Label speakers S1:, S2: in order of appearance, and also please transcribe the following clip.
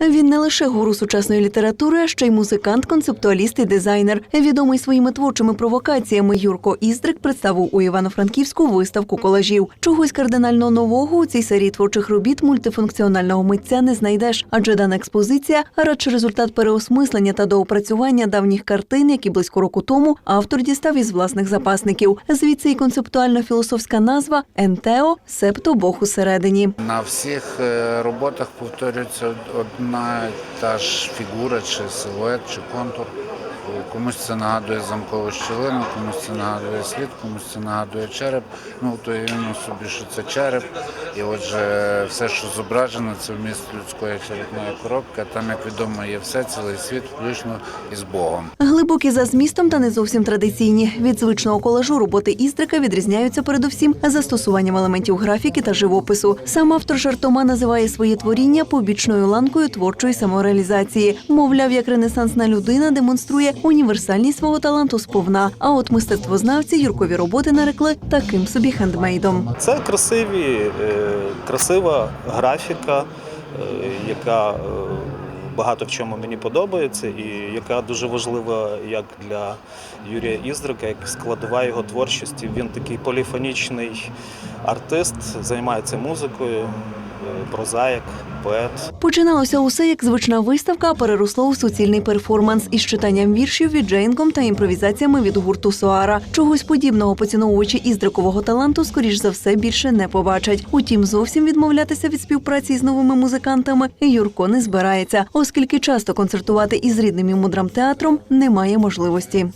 S1: Він не лише гуру сучасної літератури, а ще й музикант, концептуаліст і дизайнер. Відомий своїми творчими провокаціями Юрко Іздрик представив у Івано-Франківську виставку колажів. Чогось кардинально нового у цій серії творчих робіт мультифункціонального митця не знайдеш, адже дана експозиція радше результат переосмислення та доопрацювання давніх картин, які близько року тому автор дістав із власних запасників. Звідси і концептуальна філософська назва Ентео, себто Бог усередині.
S2: На всіх е, роботах повторюється од- одна та ж фігура, чи силует, чи контур. Комусь це нагадує замкову щілину, комусь це нагадує слід, комусь це нагадує череп. Ну, то уявимо собі, що це череп. І отже, все, що зображено, це вміст людської черепної коробки. Там, як відомо, є все, цілий світ, включно із Богом.
S1: Глибокі за змістом та не зовсім традиційні. Від звичного колажу роботи Іздрика відрізняються передусім застосуванням елементів графіки та живопису. Сам автор жартома називає свої творіння побічною ланкою творчої самореалізації. Мовляв, як ренесансна людина демонструє універсальність свого таланту сповна. А от мистецтвознавці Юркові роботи нарекли таким собі хендмейдом.
S3: Це красиві, е, красива графіка, е, яка е, багато в чому мені подобається, і яка дуже важлива як для Юрія Іздрика, як складова його творчості. Він такий поліфонічний артист, займається музикою, прозаїк, поет.
S1: Починалося усе як звична виставка, а переросло у суцільний перформанс із читанням віршів від Джейнком та імпровізаціями від гурту Соара. Чогось подібного поціновувачі іздрикового таланту, скоріш за все, більше не побачать. Утім, зовсім відмовлятися від співпраці з новими музикантами Юрко не збирається, оскільки часто концертувати із рідним йому драмтеатром немає можливості.